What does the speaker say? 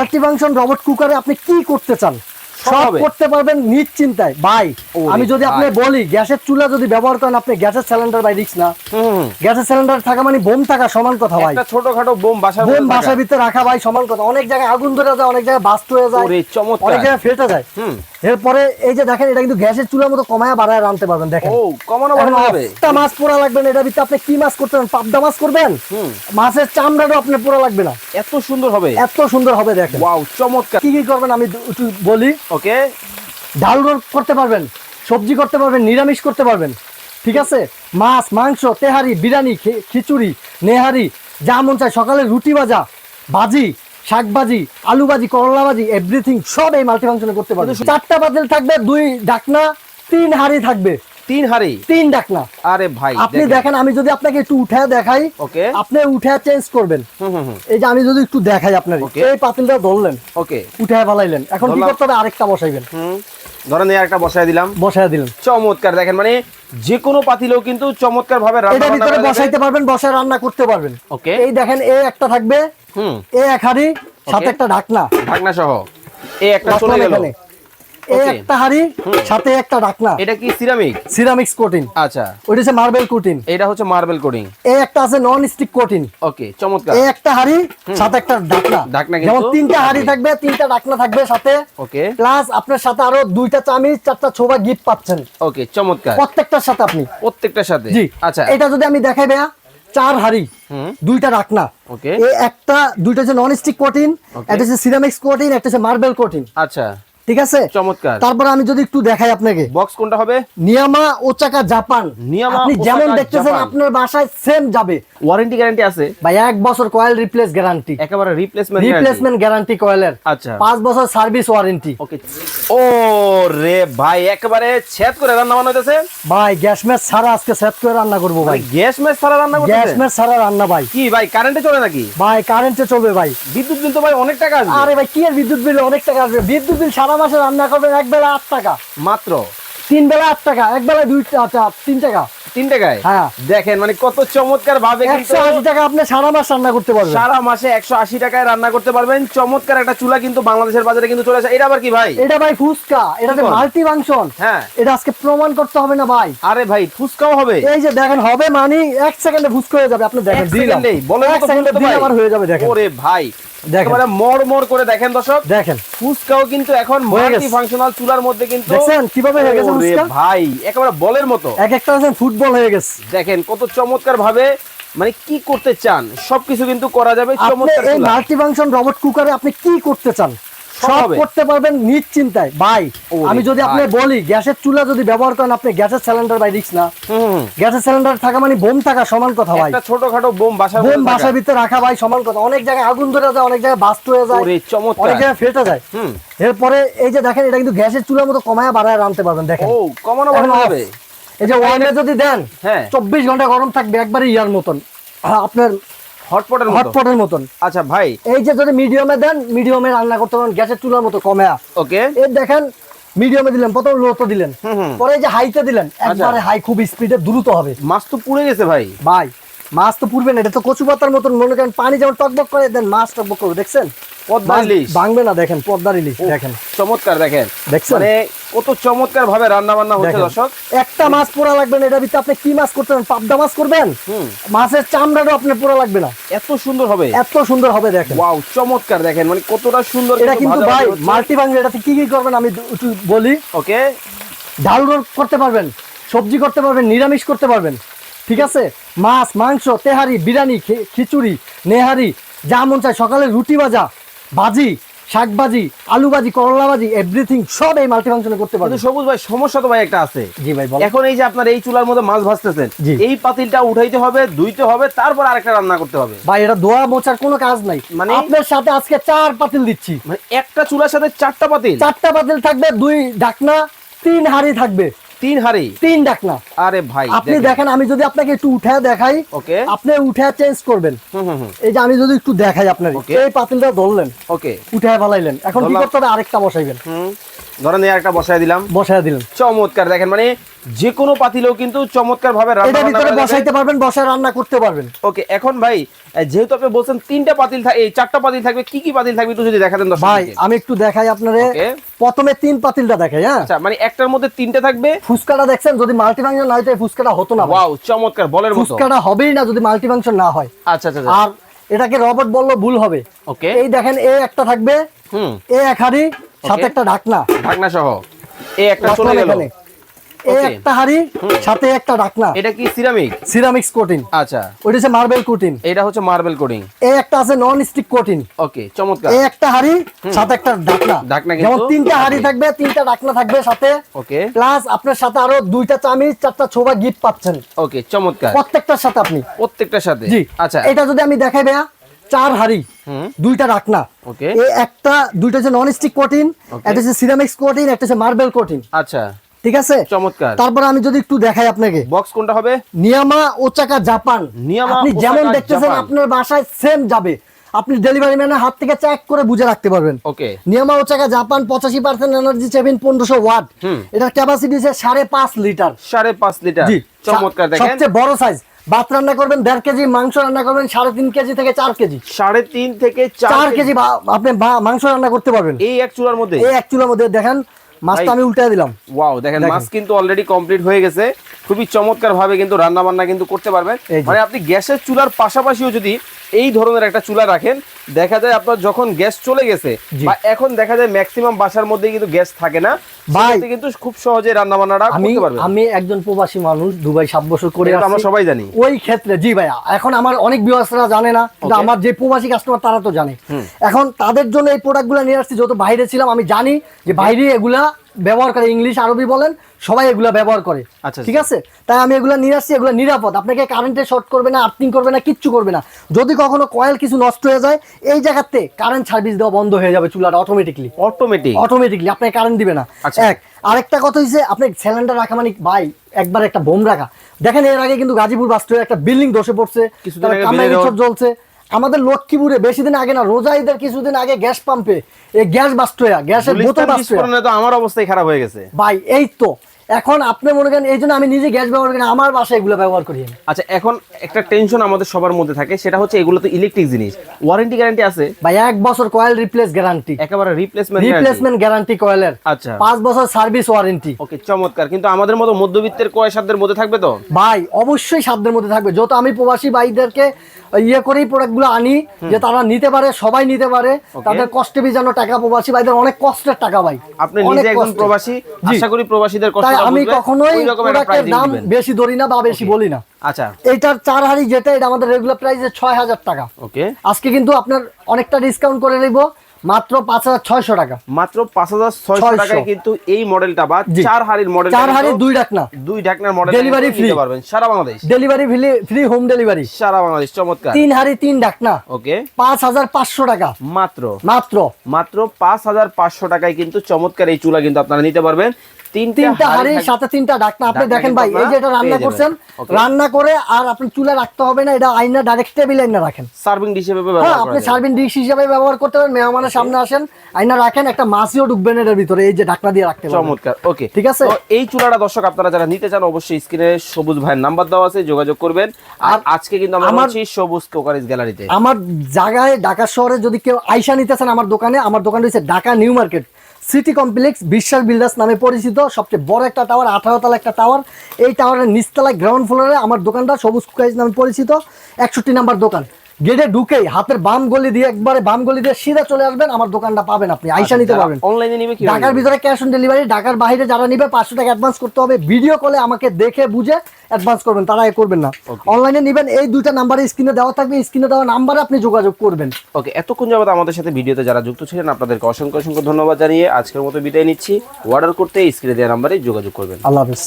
Multifunction robot কুকারে আপনি কি করতে চান? সব করতে পারবেন নিশ্চিন্তায়। ভাই আমি যদি আপনি বলি গ্যাসের চুলা যদি ব্যবহার করেন আপনি গ্যাসের সিলিন্ডার বাই রিক্স না। গ্যাসের সিলিন্ডার থাকা মানে বোম থাকা সমান কথা ভাই। ছোটখাটো বোম বাসা বোম বাসার। ভিতরে রাখা ভাই সমান কথা। অনেক জায়গায় আগুন ধরে যায় অনেক জায়গায় বাস্ট হয়ে যায় অনেক জায়গায় ফেটে যায়। হুম। এরপরে এই যে দেখেন এটা কিন্তু গ্যাসের চুলার মতো কমায় বাড়ায় রানতে পারবেন দেখেন। ও কমানো বাড়ানো একটা মাছ পোড়া লাগবে না এটার ভিতরে আপনি কি মাছ করতেন পাবদা মাছ করবেন? হুম। মাছের চামড়াটাও আপনার পোড়া লাগবে না। এত সুন্দর হবে? এত সুন্দর হবে দেখেন। ওয়াও চমৎকার। কি কি করবেন আমি একটু বলি? ওকে। ডাল রোল করতে পারবেন সবজি করতে পারবেন নিরামিষ করতে পারবেন ঠিক আছে? মাছ মাংস তেহারি বিরিয়ানি খিচুড়ি নেহারি যা মন চায় সকালে রুটি ভাজা ভাজি শাক ভাজি আলু ভাজি করলা ভাজি এভরিথিং সব এই মাল্টিফাংশনে করতে পারবেন চারটা পাতিল থাকবে দুই ডাকনা তিন হাড়ি থাকবে। তিন হাড়ি? তিন ডাকনা। আরে ভাই আপনি দেখেন। আমি যদি আপনাকে একটু উঠে দেখাই ওকে। আপনি উঠে চেঞ্জ করবেন। এই যে আমি যদি একটু দেখাই Okay. এই পাতিলটা ধরলেন ওকে। উঠে ফেলাইলেন। এখন কি করতে হবে? আরেকটা বসাইবেন। ধরেন এই একটা বসায় দিলাম। বসাই দিলেন। চমৎকার দেখেন মানে যে কোনো পাতিলেও কিন্তু চমৎকার ভাবে রান্না ভিতরে বসাইতে পারবেন বসায় রান্না করতে পারবেন। ওকে। এই দেখেন এই একটা থাকবে হুম। এই এক হাড়ি সাথে একটা ঢাকনা। ঢাকনা সহ। এই একটা চলে গেল। এই একটা হাড়ি সাথে একটা ঢাকনা। এটা কি সিরামিক সিরামিক্স কোটিন আচ্ছা। ওইটা হচ্ছে মার্বেল কোটিন এটা হচ্ছে মার্বেল কোডিং এই একটা আছে নন স্টিক কোটিন ওকে চমৎকার। এই একটা হাড়ি সাথে একটা ঢাকনা। ঢাকনা কিন্তু যেমন তিনটা হাড়ি থাকবে তিনটা ঢাকনা থাকবে সাথে। ওকে প্লাস আপনার সাথে আরও দুইটা চামিচ চারটা ছোবা গিফট পাচ্ছেন। ওকে চমৎকার। প্রত্যেকটার সাথে আপনি। প্রত্যেকটার সাথে। জি। আচ্ছা। এটা যদি আমি দেখাই ভাইয়া। চার হাড়ি দুইটা রাখনা। ওকে। একটা দুইটা হচ্ছে নন স্টিক কোটিন একটা হচ্ছে সিরামিক্স কোটিন একটা হচ্ছে মার্বেল কোটিন আচ্ছা। ঠিক আছে? চমৎকার। তারপর আমি যদি একটু দেখাই আপনাকে। বক্স কোনটা হবে? নিয়ামা ওচাকা জাপান। নিয়ামা আপনি যেমন দেখতেছেন আপনার বাসায় সেম যাবে। ওয়ারেন্টি গ্যারান্টি আছে। ভাই এক বছর কয়েল রিপ্লেস গ্যারান্টি একেবারে রিপ্লেসমেন্ট রিপ্লেসমেন্ট গ্যারান্টি কয়েলের আচ্ছা। পাঁচ বছর সার্ভিস ওয়ারেন্টি ওকে ও রে ভাই একেবারে ছেদ করে রান্না বান্না হইতেছে? ভাই গ্যাস ম্যাচ ছাড়া আজকে সেট করে রান্না করব ভাই। গ্যাস মেস ছাড়া রান্না করব গ্যাস ম্যাচ ছাড়া রান্না ভাই। কি ভাই কারেন্টে চলে নাকি? ভাই কারেন্টে চলবে ভাই। বিদ্যুৎ বিল তো ভাই অনেক টাকা আসবে। আরে ভাই কি আর বিদ্যুৎ বিল? অনেক টাকা আসবে। বিদ্যুৎ বিল সারা মাসে রান্না করবেন এক বেলা আট টাকা। মাত্র? তিন বেলা আট টাকা এক বেলা দুই আচ্ছা তিন টাকা। তিন টাকায়? হ্যাঁ। দেখেন মানে কত চমৎকার ভাবে একশো আশি টাকা আপনি সারা মাস রান্না করতে পারবেন। সারা মাসে একশো আশি টাকায় রান্না করতে পারবেন। চমৎকার একটা চুলা কিন্তু বাংলাদেশের বাজারে কিন্তু চলে আসে। এটা আবার কি ভাই? এটা ভাই ফুচকা। এটা মাল্টি ফাংশন। হ্যাঁ। এটা আজকে প্রমাণ করতে হবে না ভাই। আরে ভাই ফুচকাও হবে। এই যে দেখেন হবে মানে এক সেকেন্ডে ফুচকা হয়ে যাবে। আপনি দেখেন দিলাম। সেকেন্ডেই, এক সেকেন্ডে। আমার হয়ে যাবে দেখেন। ওরে ভাই দেখেন। মর মর করে দেখেন দর্শক। দেখেন। ফুচকাও কিন্তু এখন মাল্টি ফাংশনাল চুলার মধ্যে কিন্তু কীভাবে হয়ে গেছে ফুচকা? ভাই একেবারে বলের মতো। এক একটা ফুটবল হয়ে গেছে। দেখেন কত চমৎকার ভাবে মানে কি করতে চান? সবকিছু কিন্তু করা যাবে আপনি চমৎকার এই মাল্টি ফাংশন রবট কুকারে আপনি কি করতে চান? সব করতে পারবেন নিশ্চিন্তায়। ভাই আমি যদি আপনি বলি গ্যাসের চুলা যদি ব্যবহার করেন আপনি গ্যাসের সিলিন্ডার রিক্স না। গ্যাসের সিলিন্ডার থাকা মানে বোম থাকা সমান কথা ভাই। একটা ছোটখাটো বোম বাসার বোম বাসার ভিতরে রাখা ভাই সমান কথা। অনেক জায়গায় আগুন ধরে যায় অনেক জায়গায় বাস্ট হয়ে যায় অনেক জায়গায় ফেটে যায়। এরপরে এই যে দেখেন এটা কিন্তু গ্যাসের চুলার মতো কমায় বাড়ায় রানতে পারবেন দেখেন। ও কমানো বাড়ানো off। এই যে ওয়ানে যদি দেন হ্যাঁ। চব্বিশ ঘণ্টা গরম থাকবে একবারে ইয়ার মতন। আপনার হটপটের হটপটের মতন। আচ্ছা ভাই। এই যে যদি মিডিয়ামে দেন মিডিয়ামে রান্না করতে পারেন গ্যাসের চুলার মতো কমে ওকে। এর দেখেন মিডিয়ামে দিলেন প্রথম লোতে দিলেন। পরে যে হাইতে দিলেন একবারে হাই খুব স্পিডে দ্রুত হবে। মাছ তো পুড়ে গেছে ভাই। ভাই মাছ তো পুড়বে না এটা তো কচু পাতার মতন মনে করেন পানি যেমন টকবক করে দেন মাছ টকবক করবে দেখছেন? ভাঙবে না দেখেন পদ্মার ইলিশ দেখেন। চমৎকার দেখেন? মানে কত চমৎকার ভাবে রান্না বান্না হচ্ছে দেখেন। দর্শক। একটা মাছ পোড়া লাগবে না ভিতরে আপনি কি মাছ পাবদা মাছ করবেন? মাছের পোড়া লাগবে না। এত সুন্দর হবে। এত সুন্দর হবে দেখেন। ওয়াও চমৎকার দেখেন। মানে কতটা সুন্দর এটা কিন্তু ভাই মাল্টি এটাতে কি কি করবেন আমি একটু বলি। ওকে। ডাল রোল করতে পারবেন সবজি করতে পারবেন নিরামিষ করতে পারবেন। ঠিক আছে? মাছ মাংস তেহারি বিরিয়ানি খিচুড়ি নেহারি যা মন চায়। সকালে রুটি ভাজা ভাজি শাক ভাজি আলু ভাজি করলা ভাজি এভরিথিং সব এই মাল্টি ফাংশনে করতে পারবেন। সবুজ ভাই সমস্যা তো ভাই একটা আছে। জি ভাই এখন এই যে আপনার এই চুলার মধ্যে মাছ ভাজতেছেন। এই পাতিলটা উঠাইতে হবে ধুইতে হবে তারপর আরেকটা রান্না করতে হবে। ভাই এটা দোয়া মোচার কোনো কাজ নাই। মানে? আপনার সাথে আজকে চার পাতিল দিচ্ছি। মানে একটা চুলার সাথে চারটা পাতিল? চারটা পাতিল থাকবে দুই ডাকনা তিন হাড়ি থাকবে। তিন হাড়ি? তিন ডাকনা আরে ভাই আপনি দেখেন। আমি যদি আপনাকে একটু উঠে দেখাই ওকে। আপনি উঠে চেঞ্জ করবেন। এই যে আমি যদি একটু দেখাই আপনার. এই পাতিলটা ধরলেন ওকে। উঠে ফেলাইলেন। এখন কি করতে হবে? আরেকটা বসাইবেন। হুম। ধরেন এই একটা বসায় দিলাম। বসায় দিলেন চমৎকার দেখেন মানে যে কোনো পাতিলেও কিন্তু চমৎকার ভাবে ভিতরে বসাইতে পারবেন বসায় রান্না করতে পারবেন। ওকে এখন ভাই যেহেতু আপনি বলছেন তিনটা পাতিল এই চারটা পাতিল থাকবে কি কি পাতিল থাকবে একটু যদি দেখাতেন দর্শক ভাই আমি একটু দেখাই আপনারে। প্রথমে তিন পাতিলটা দেখাই হ্যাঁ? আচ্ছা মানে একটার মধ্যে তিনটা থাকবে? ফুচকাটা দেখছেন যদি মাল্টিফাংশন না হয় ফুচকাটা হতো না। ওয়াও চমৎকার বলের মতো। ফুচকাটা হবেই না যদি মাল্টিফাংশন না হয়। আচ্ছা আচ্ছা আচ্ছা। আর এটাকে রবট বলল ভুল হবে। ওকে। এই দেখেন এ একটা থাকবে। হুম। এ এক হাড়ি সাথে একটা ঢাকনা। ঢাকনা সহ। এই একটা চলে গেল। এখানে। একটা হাড়ি সাথে একটা ঢাকনা। এটা কি সিরামিক সিরামিক্স কোটিন আচ্ছা। ওইটা হচ্ছে মার্বেল কোটিন এটা হচ্ছে মার্বেল কোডিং এ একটা আছে নন স্টিক কোটিন ওকে চমৎকার। এ একটা হাড়ি সাথে একটা ঢাকনা। ঢাকনা যেমন তিনটা হাড়ি থাকবে। থাকবে তিনটা ঢাকনা থাকবে সাথে। ওকে প্লাস আপনার সাথে আরও দুইটা চামিচ চারটা ছোবা গিফট পাচ্ছেন। ওকে চমৎকার। প্রত্যেকটার সাথে আপনি। প্রত্যেকটার সাথে। জি। আচ্ছা। এটা যদি আমি দেখাই ভাইয়া। চার হাড়ি দুইটা এই একটা দুইটা হচ্ছে নন স্টিক Okay. একটা হচ্ছে সিরামিক্স কোটিন একটা হচ্ছে মার্বেল কোটিন আচ্ছা। ঠিক আছে? চমৎকার। তারপর আমি যদি একটু দেখাই আপনাকে। বক্স কোনটা হবে? নিয়ামা ওচাকা জাপান। নিয়ামা আপনি যেমন দেখতেছেন আপনার বাসায় সেম যাবে। আপনি ডেলিভারি ম্যানের হাত থেকে চেক করে বুঝে রাখতে পারবেন। ওকে। নিয়ামা ওচাকা জাপান পঁচাশি পার্সেন্ট এনার্জি সেভেন পনেরোশো ওয়াট। এটার ক্যাপাসিটি হচ্ছে সাড়ে পাঁচ লিটার। সাড়ে পাঁচ লিটার। জি। চমৎকার দেখেন। সবচেয়ে বড় সাইজ ভাত রান্না করবেন দেড় কেজি মাংস রান্না করবেন সাড়ে তিন কেজি থেকে চার কেজি। সাড়ে তিন থেকে চার কেজি। আপনি মাংস রান্না করতে পারবেন। এই এক চুলার মধ্যে? এই এক চুলার মধ্যে দেখেন মাছটা আমি উল্টে দিলাম। ওয়াও দেখেন। মাছ কিন্তু অলরেডি কমপ্লিট হয়ে গেছে। খুবই চমৎকার ভাবে কিন্তু রান্না বান্না কিন্তু করতে পারবেন। মানে আপনি গ্যাসের চুলার পাশাপাশিও যদি এই ধরনের একটা চুলা রাখেন দেখা যায় আপনার যখন গ্যাস চলে গেছে বা এখন দেখা যায় ম্যাক্সিমাম বাসার মধ্যে কিন্তু গ্যাস থাকে না ভাই। কিন্তু খুব সহজে রান্না বান্নাটা করতে পারবেন। আমি একজন প্রবাসী মানুষ দুবাই সাত বছর করে তো আমরা সবাই জানি। ওই ক্ষেত্রে জি ভাইয়া এখন আমার অনেক ভিউয়ার্সরা জানে না কিন্তু আমার যে প্রবাসী কাস্টমার তারা তো জানে। এখন তাদের জন্য এই প্রোডাক্টগুলো নিয়ে আসছি যত বাইরে ছিলাম আমি জানি যে বাইরে এগুলা ব্যবহার করে ইংলিশ আরবি বলেন সবাই এগুলা ব্যবহার করে। আচ্ছা, ঠিক আছে? তাই আমি এগুলো নিয়ে আসছি এগুলো নিরাপদ। আপনাকে কারেন্টে শর্ট করবে না আর্থিং করবে না কিচ্ছু করবে না। যদি কখনো কয়েল কিছু নষ্ট হয়ে যায় এই জায়গাতে কারেন্ট সার্ভিস দেওয়া বন্ধ হয়ে যাবে চুলাটা অটোমেটিকলি অটোমেটিক অটোমেটিকলি আপনাকে কারেন্ট দিবে না। আচ্ছা। এক আরেকটা কথা হচ্ছে আপনি সিলিন্ডার রাখা মানে ভাই একবার একটা বোম রাখা। দেখেন এর আগে কিন্তু গাজীপুর বাস্টে একটা বিল্ডিং ধসে পড়ছে বেলের জ্বলছে। আমাদের লক্ষ্মীপুরে বেশি দিন আগে না রোজা ঈদের কিছুদিন আগে গ্যাস পাম্পে এই গ্যাস বাস্ট গ্যাসের বোতল বাস্ট তো আমার অবস্থাই খারাপ হয়ে গেছে। ভাই এই তো এখন আপনি মনে করেন এই জন্য আমি নিজে গ্যাস ব্যবহার করি আমার বাসায় এগুলো ব্যবহার করি আচ্ছা এখন একটা টেনশন আমাদের সবার মধ্যে থাকে সেটা হচ্ছে এগুলো তো ইলেকট্রিক জিনিস। ওয়ারেন্টি গ্যারান্টি আছে? ভাই এক বছর কয়েল রিপ্লেস গ্যারান্টি একেবারে রিপ্লেসমেন্ট রিপ্লেসমেন্ট গ্যারান্টি কয়েলের আচ্ছা। পাঁচ বছর সার্ভিস ওয়ারেন্টি ওকে চমৎকার। কিন্তু আমাদের মতো মধ্যবিত্তের কয় সাধ্যের মধ্যে থাকবে তো? ভাই অবশ্যই সাধ্যের মধ্যে থাকবে। যত আমি প্রবাসী ভাইদেরকে ইয়ে করেই প্রোডাক্টগুলো আনি যে তারা নিতে পারে সবাই নিতে পারে। তাদের কষ্টে বি যেন টাকা প্রবাসী ভাইদের অনেক কষ্টের টাকা ভাই। আপনি নিজে একজন প্রবাসী আশা করি প্রবাসীদের কষ্ট আমি কখনোই প্রোডাক্টের দাম বেশি ধরি না বা বেশি বলি না। আচ্ছা। এটার চার হাড়ি যেটা এটা আমাদের রেগুলার প্রাইস ছয় হাজার টাকা। ওকে আজকে কিন্তু আপনার অনেকটা ডিসকাউন্ট করে নেব। মাত্র পাঁচ হাজার ছয়শো টাকা। মাত্র পাঁচ হাজার ছয়শো টাকায় কিন্তু এই মডেলটা বা চার হাড়ির মডেল চার হাড়ি দুই ঢাকনা। দুই ঢাকনার মডেল ডেলিভারি ফ্রি পারবেন। সারা Bangladesh. Delivery free home delivery সারা বাংলাদেশ চমৎকার। তিন হাড়ি তিন ডাকনা ওকে। পাঁচ হাজার পাঁচশো টাকা। মাত্র। মাত্র। মাত্র পাঁচ হাজার পাঁচশো টাকায় কিন্তু চমৎকার এই চুলা কিন্তু আপনারা নিতে পারবেন। তিনটা হাঁড়ি সাথে তিনটা আপনি দেখেন ভাই এই যে এটা আপনারা রান্না করছেন রান্না করে আর আপনি চুলে রাখতে হবে না এটা আইনা ডাইরেক্ট টেবিল আইনা রাখেন। সার্ভিং ডিশ হিসেবে হ্যাঁ ব্যবহার আপনি সার্ভিং ডিশ হিসেবে ব্যবহার করতে পারেন মেহমানের সামনে আসেন আইনা রাখেন একটা মাছিও ঢুকবেন এর ভিতরে এই যে দিয়ে রাখতে চমৎকার ওকে ঠিক আছে? এই চুলাটা দর্শক আপনারা যারা নিতে চান অবশ্যই স্ক্রিনে সবুজ ভাইয়ের নাম্বার দেওয়া আছে যোগাযোগ করবেন। আর আজকে কিন্তু আমরা সবুজ কোকারিজ গ্যালারিতে। আমার জায়গায় ঢাকা শহরে যদি কেউ আইসা নিতেছেন আমার দোকানে আমার দোকান রয়েছে Dhaka new market. City complex Biswas builders নামে পরিচিত, সবচেয়ে বড় একটা টাওয়ার আঠারো তলা একটা টাওয়ার এই টাওয়ারের নিচতলায় গ্রাউন্ড ফ্লোরে আমার দোকানটা সবুজ কুকাইজ নামে পরিচিত, একষট্টি নাম্বার দোকান। গেটে ঢুকেই হাতের বাম গলি দিয়ে একবারে বাম গলি দিয়ে সিধা চলে আসবেন আমার দোকানটা পাবেন আপনি। আইসা নিতে পারবেন। অনলাইনে নিবে কি ঢাকার ভিতরে ক্যাশ অন ডেলিভারি ঢাকার বাইরে যারা নিবে পাঁচশো টাকা অ্যাডভান্স করতে হবে। ভিডিও কলে আমাকে দেখে বুঝে অ্যাডভান্স করবেন তারা এ করবেন না। অনলাইনে নিবেন এই দুইটা নাম্বারে স্ক্রিনে দেওয়া থাকবে স্ক্রিনে দেওয়া নাম্বারে আপনি যোগাযোগ করবেন। ওকে এতক্ষণ যাবত আমাদের সাথে ভিডিওতে যারা যুক্ত ছিলেন আপনাদেরকে অসংখ্য অসংখ্য ধন্যবাদ জানিয়ে আজকের মতো বিদায় নিচ্ছি। অর্ডার করতে স্ক্রিনে দেওয়া নাম্বারে যোগাযোগ করবেন। আল্লাহ হাফেজ।